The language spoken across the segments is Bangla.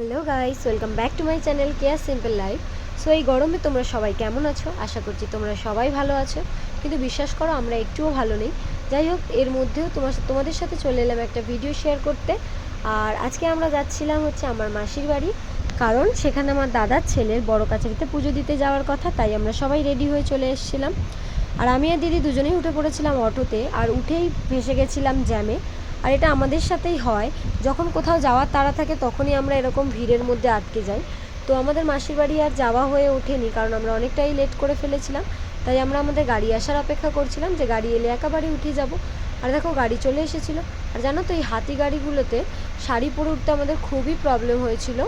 Hello guys welcome back to my channel care simple life so এই গরমে তোমরা সবাই কেমন আছো? আশা করছি তোমরা সবাই ভালো আছো। কিন্তু বিশ্বাস করো, আমরা একটুও ভালো নেই। যাই হোক, এর মধ্যেও তোমার তোমাদের সাথে চলে এলাম একটা ভিডিও শেয়ার করতে। আর আজকে আমরা যাচ্ছিলাম হচ্ছে আমার মাসির বাড়ি। কারণ সেখানে আমার দাদার ছেলের বড় কাছারিতে পুজো দিতে যাওয়ার কথা, তাই আমরা সবাই রেডি হয়ে চলে এসেছিলাম। আর আমি আর দিদি দুজনেই উঠে পড়েছিলাম অটোতে। আর উঠেই ভেসে গেছিলাম জ্যামে আর এটা আমাদের সাথেই হয়। যখন কোথাও যাওয়ার তাড়া থাকে, তখনই আমরা এরকম ভিড়ের মধ্যে আটকে যাই। তো আমাদের মাসির বাড়ি আর যাওয়া হয়ে ওঠেনি, কারণ আমরা অনেকটাই লেট করে ফেলেছিলাম। তাই আমরা আমাদের গাড়ি আসার অপেক্ষা করছিলাম যে গাড়ি এলে একেবারে উঠে যাব। আর দেখো, গাড়ি চলে এসেছিল। আর জানো তো, এই হাতি গাড়িগুলোতে শাড়ি পরে উঠতে আমাদের খুবই প্রবলেম হয়েছিল।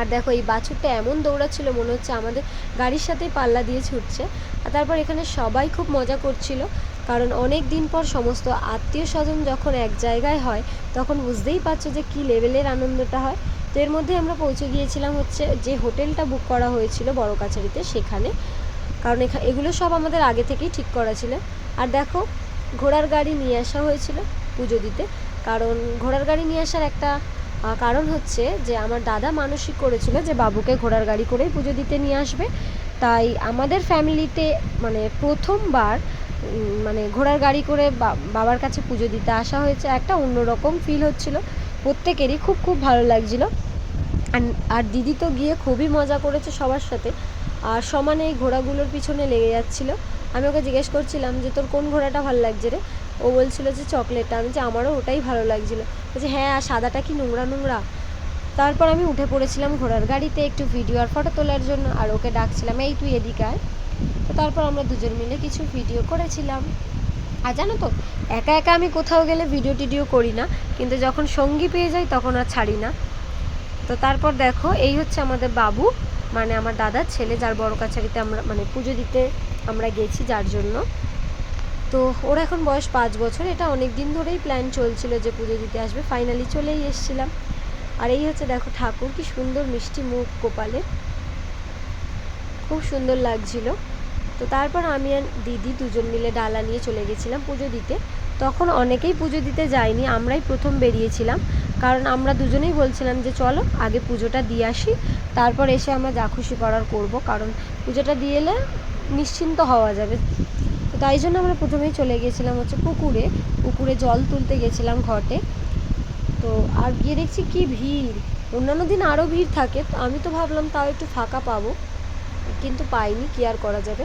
আর দেখো, এই বাছুরটা এমন দৌড়াচ্ছিল, মনে হচ্ছে আমাদের গাড়ির সাথেই পাল্লা দিয়ে ছুটছে। আর তারপর এখানে সবাই খুব মজা করছিল। কারণ অনেক দিন পর সমস্ত আত্মীয় স্বজন যখন এক জায়গায় হয়, তখন বুঝতেই পারছ যে কী লেভেলের আনন্দটা হয়। তো এর মধ্যে আমরা পৌঁছে গিয়েছিলাম হচ্ছে যে হোটেলটা বুক করা হয়েছিল বড় কাছারিতে সেখানে। কারণ এখা, এগুলো সব আমাদের আগে থেকেই ঠিক করা ছিল। আর দেখো, ঘোড়ার গাড়ি নিয়ে আসা হয়েছিল পুজো দিতে। কারণ ঘোড়ার গাড়ি নিয়ে আসার একটা কারণ হচ্ছে যে আমার দাদা মানসিক করেছিল যে বাবুকে ঘোড়ার গাড়ি করেই পুজো দিতে নিয়ে আসবে। তাই আমাদের ফ্যামিলিতে মানে প্রথমবার মানে ঘোড়ার গাড়ি করে বাবার কাছে পুজো দিতে আসা হয়েছে। একটা অন্যরকম ফিল হচ্ছিল। প্রত্যেকেরই খুব খুব ভালো লাগছিল। আর- আর দিদি তো গিয়ে খুবই মজা করেছে সবার সাথে। আর সমানে এই ঘোড়াগুলোর পিছনে লেগে যাচ্ছিল। আমি ওকে জিজ্ঞেস করছিলাম যে, তোর কোন ঘোড়াটা ভালো লাগছে রে? ও বলছিল যে, চকলেটটা। আমি যে আমারও ওটাই ভালো লাগছিল। বলছে হ্যাঁ আর সাদাটা কি নোংরা নোংরা? তারপর আমি উঠে পড়েছিলাম ঘোড়ার গাড়িতে একটু ভিডিও আর ফটো তোলার জন্য। আর ওকে ডাকছিলাম, এই তুই এদিকে আয়। তো তারপর আমরা দুজন মিলে কিছু ভিডিও করেছিলাম। আর জানো তো, একা একা আমি কোথাও গেলে ভিডিও টিডিও করি না, কিন্তু যখন সঙ্গী পেয়ে যাই তখন আর ছাড়ি না। তো তারপর দেখো, এই হচ্ছে আমাদের বাবু মানে আমার দাদার ছেলে, যার বড় কাছারিতে আমরা মানে পুজো দিতে আমরা গেছি যার জন্য। তো ওর এখন বয়স পাঁচ বছর, এটা অনেক দিন ধরেই প্ল্যান চলছিল যে পুজো দিতে আসবে ফাইনালি চলেই এসেছিলাম। আর এই হচ্ছে দেখো ঠাকুর, কি সুন্দর মিষ্টি মুখ কোপালে। খুব সুন্দর লাগছিল। তো তারপর আমি আর দিদি দুজন মিলে ডালা নিয়ে চলে গেছিলাম পুজো দিতে। তখন অনেকেই পুজো দিতে যায়নি, আমরাই প্রথম বেরিয়েছিলাম। কারণ আমরা দুজনেই বলছিলাম যে চলো আগে পুজোটা দিয়ে আসি, তারপর এসে আমরা যা খুশি করার করব, কারণ পুজোটা দিয়ে এলে নিশ্চিন্ত হওয়া যাবে। তো তাই জন্য আমরা প্রথমেই চলে গিয়েছিলাম হচ্ছে পুকুরে পুকুরে জল তুলতে গেছিলাম ঘটে। তো আর গিয়ে দেখছি কি ভিড়, অন্যান্য দিন আরও ভিড় থাকে, তো আমি তো ভাবলাম তাও একটু ফাঁকা পাবো, কিন্তু পাইনি, কি আর করা যাবে।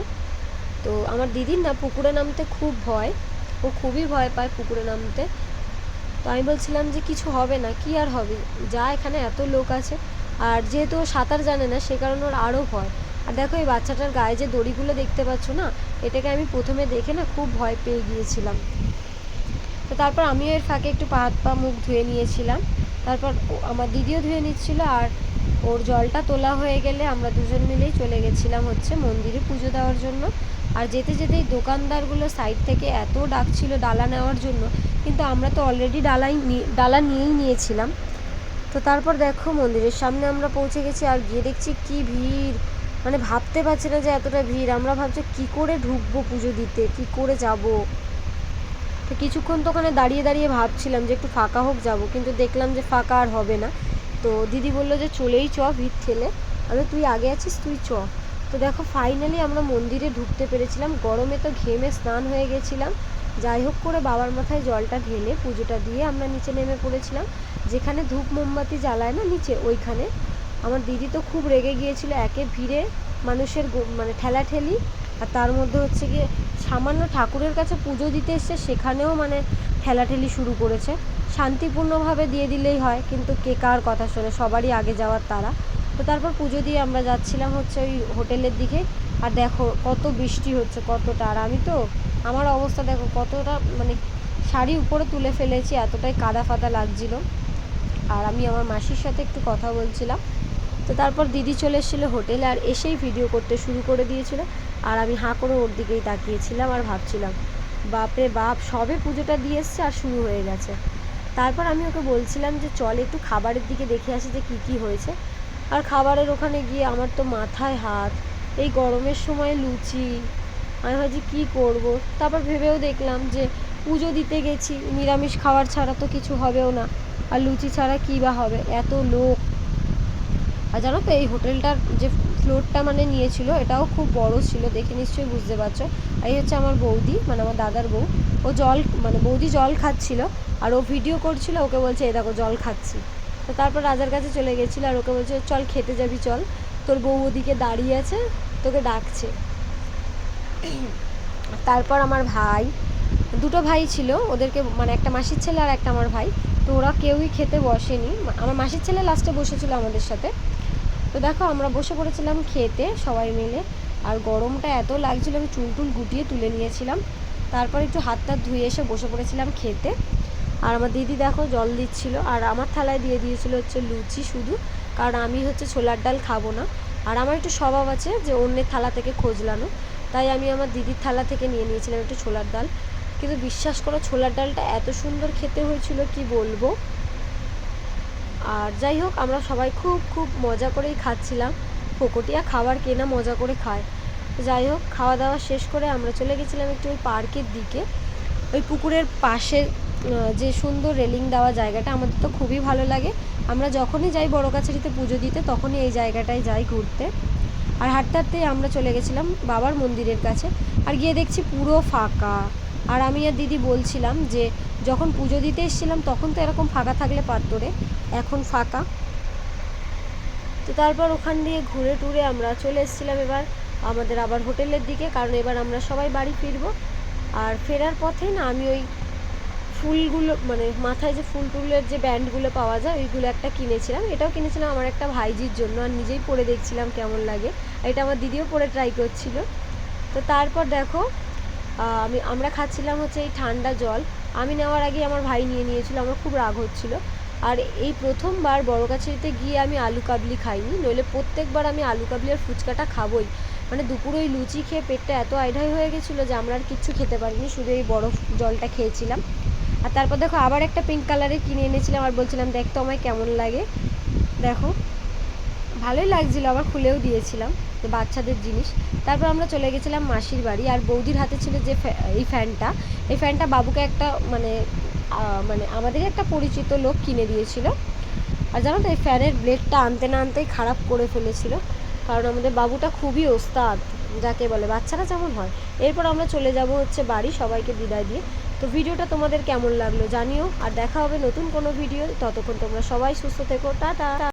তো আমার দিদির না পুকুরে নামতে খুব ভয়। ও খুবই ভয় পায় পুকুরে নামতে। তো আমি বলছিলাম যে কিছু হবে না, কি আর হবে? যা এখানে এত লোক আছে। আর যেহেতু ও সাঁতার জানে না, সে কারণে ওর আরও ভয়। আর দেখো এই বাচ্চাটার গায়ে যে দড়িগুলো দেখতে পাচ্ছ না, এটাকে আমি প্রথমে দেখে না খুব ভয় পেয়ে গিয়েছিলাম। তো তারপর আমিও এর ফাঁকে একটু পা হাত পা মুখ ধুয়ে নিয়েছিলাম। তারপর আমার দিদিও ধুয়ে নিচ্ছিল আর ওর জলটা তোলা হয়ে গেলে আমরা দুজন মিলেই চলে গেছিলাম হচ্ছে মন্দিরে পুজো দেওয়ার জন্য। আর যেতে যেতে এই দোকানদারগুলো সাইড থেকে এত ডাকছিল ডালা নেওয়ার জন্য, কিন্তু আমরা তো অলরেডি ডালাই ডালা নিয়েই নিয়েছিলাম। তো তারপর দেখো মন্দিরের সামনে আমরা পৌঁছে গেছি আর গিয়ে দেখছি কি ভিড়। মানে ভাবতে পারছি না যে এতটা ভিড়। আমরা ভাবছি কি করে ঢুকবো পুজো দিতে? কি করে যাব? তো কিছুক্ষণ তো ওখানে দাঁড়িয়ে দাঁড়িয়ে ভাবছিলাম যে একটু ফাঁকা হোক যাব, কিন্তু দেখলাম যে ফাঁকা আর হবে না। তো দিদি বলল যে চলেই চ ভিড় ঠেলে। আমি তুই আগে আছিস, তুই চ। তো দেখো ফাইনালি আমরা মন্দিরে ঢুকতে পেরেছিলাম। গরমে তো ঘেমে স্নান হয়ে গেছিলাম। যাই হোক করে বাবার মাথায় জলটা ঢেলে পুজোটা দিয়ে আমরা নিচে নেমে পড়েছিলাম। যেখানে ধূপ মোমবাতি জ্বালায় না নিচে, ওইখানে। আমার দিদি তো খুব রেগে গিয়েছিল, একে ভিড়ে মানুষের মানে ঠেলাঠেলি। আর তার মধ্যে হচ্ছে গিয়ে সামান্য ঠাকুরের কাছে পুজো দিতে এসছে, সেখানেও মানে ঠেলাঠেলি শুরু করেছে। শান্তিপূর্ণভাবে দিয়ে দিলেই হয়, কিন্তু কে কার কথা শোনে, সবারই আগে যাওয়ার তারা তো তারপর পুজো দিয়ে আমরা যাচ্ছিলাম হচ্ছে ওই হোটেলের দিকে। আর দেখো, কত বৃষ্টি হচ্ছে, কতটা। আর আমি তো, আমার অবস্থা দেখো, কতটা মানে শাড়ি উপরে তুলে ফেলেছি, এতটাই কাদা ফাদা লাগছিল। আর আমি আমার মাসির সাথে একটু কথা বলছিলাম। তো তারপর দিদি চলে এসেছিল হোটেলে আর এসেই ভিডিও করতে শুরু করে দিয়েছিল। আর আমি হাঁ করে ওর দিকেই তাকিয়েছিলাম আর ভাবছিলাম, বাপরে বাপ, সবে পুজোটা দিয়ে এসছে আর শুরু হয়ে গেছে। তারপর আমি ওকে বলছিলাম যে, চল একটু খাবারের দিকে দেখে আসি যে কী কী হয়েছে। আর খাবারের ওখানে গিয়ে আমার তো মাথায় হাত। এই গরমের সময় লুচি। আমি ভাবছি, কী করব? তারপর ভেবেও দেখলাম যে পুজো দিতে গেছি। নিরামিষ খাবার ছাড়া তো কিছু হবেও না। আর লুচি ছাড়া কী বা হবে? এত লোক। আর জানো তো, এই হোটেলটার যে ফ্লোরটা মানে নিয়েছিল, এটাও খুব বড় ছিল দেখে নিশ্চয়ই বুঝতে পারছ। আর এই হচ্ছে আমার বৌদি মানে আমার দাদার বউ। ও জল মানে বৌদি জল খাচ্ছিল। আর ও ভিডিও করছিল, ওকে বলছে, এই দেখো, জল খাচ্ছি। তো তারপর রাজার কাছে চলে গেছিল আর ওকে বলছে, চল, খেতে যাবি, চল। তোর বউ ওদিকে দাঁড়িয়ে আছে, তোকে ডাকছে। তারপর আমার ভাই, দুটো ভাই ছিল, ওদেরকে মানে একটা মাসির ছেলে আর একটা আমার ভাই। তো ওরা কেউই খেতে বসেনি। আমার মাসির ছেলে লাস্টে বসেছিল আমাদের সাথে। তো দেখো, আমরা বসে পড়েছিলাম খেতে সবাই মিলে। আর গরমটা এত লাগছিল, আমি চুল টুল গুটিয়ে তুলে নিয়েছিলাম। তারপর একটু হাত টাত ধুয়ে এসে বসে পড়েছিলাম খেতে। আর আমার দিদি দেখো জল দিচ্ছিল, আর আমার থালায় দিয়ে দিয়েছিল হচ্ছে লুচি শুধু, কারণ আমি হচ্ছে ছোলার ডাল খাব না। আর আমার একটু স্বভাব আছে যে অন্যের থালা থেকে খোঁজলানো, তাই আমি আমার দিদির থালা থেকে নিয়ে নিয়েছিলাম একটু ছোলার ডাল। কিন্তু বিশ্বাস করো ছোলার ডালটা এত সুন্দর খেতে হয়েছিল, কি বলব? আর যাই হোক, আমরা সবাই খুব খুব মজা করেই খাচ্ছিলাম। ফোকটিয়া খাবার কেনা মজা করে খায়। যাই হোক, খাওয়া দাওয়া শেষ করে আমরা চলে গেছিলাম একটু ওই পার্কের দিকে। ওই পুকুরের পাশে যে সুন্দর রেলিং দেওয়া জায়গাটা, আমাদের তো খুবই ভালো লাগে। আমরা যখনই যাই বড় কাছারিতে পুজো দিতে, তখনই এই জায়গাটায় যাই ঘুরতে। আর হাঁটতে হাঁটতে আমরা চলে গেছিলাম বাবার মন্দিরের কাছে। আর গিয়ে দেখছি পুরো ফাঁকা। আর আমি আর দিদি বলছিলাম যে, যখন পুজো দিতে এসেছিলাম, তখন তো এরকম ফাঁকা থাকলে পারতো রে। এখন ফাঁকা। তো তারপর ওখান দিয়ে ঘুরে টুরে আমরা চলে এসেছিলাম এবার আমাদের আবার হোটেলের দিকে, কারণ এবার আমরা সবাই বাড়ি ফিরবো। আর ফেরার পথে না, আমি ওই ফুলগুলো মানে মাথায় যে ফুল টুলের যে ব্যান্ডগুলো পাওয়া যায়, ওইগুলো একটা কিনেছিলাম। এটাও কিনেছিলাম আমার একটা ভাইজির জন্য, আর নিজেই পরে দেখছিলাম কেমন লাগে। এটা আমার দিদিও পরে ট্রাই করছিল। তো তারপর দেখো আমি, আমরা খাচ্ছিলাম হচ্ছে এই ঠান্ডা জল। আমি নেওয়ার আগে আমার ভাই নিয়ে নিয়েছিল, আমার খুব রাগ হচ্ছিল। আর এই প্রথমবার বড় কাছারিতে গিয়ে আমি আলু কাবলি খাইনি, নইলে প্রত্যেকবার আমি আলু কাবলি আর ফুচকাটা খাবোই। মানে দুপুরে ওই লুচি খেয়ে পেটটা এত আইঢাই হয়ে গেছিল যে আমরা আর কিচ্ছু খেতে পারিনি, শুধু এই বরফ জলটা খেয়েছিলাম। আর তারপর দেখো আবার একটা পিঙ্ক কালারের কিনে এনেছিলাম আর বলছিলাম, দেখ তো আমায় কেমন লাগে। দেখো, ভালোই লাগছিল, আবার খুলেও দিয়েছিলাম তো বাচ্চাদের জিনিস। তারপর আমরা চলে গেছিলাম মাসির বাড়ি, আর বৌদির হাতে ছিল যে এই ফ্যানটা। এই ফ্যানটা বাবুকে একটা মানে মানে আমাদের একটা পরিচিত লোক কিনে দিয়েছিল। আর জানো তো, এই ফ্যানের ব্লেডটা আনতে না আনতেই খারাপ করে ফেলেছিল। কারণ আমাদের বাবুটা খুবই ওস্তাদ, যাকে বলে, বাচ্চারা যেমন হয়। এরপর আমরা চলে যাব হচ্ছে বাড়ি, সবাইকে বিদায় দিয়ে। তো ভিডিওটা তোমাদের কেমন লাগল জানিও, আর দেখা হবে নতুন কোনো ভিডিও ততক্ষণ তোমরা সবাই সুস্থ থেকো, টাটা।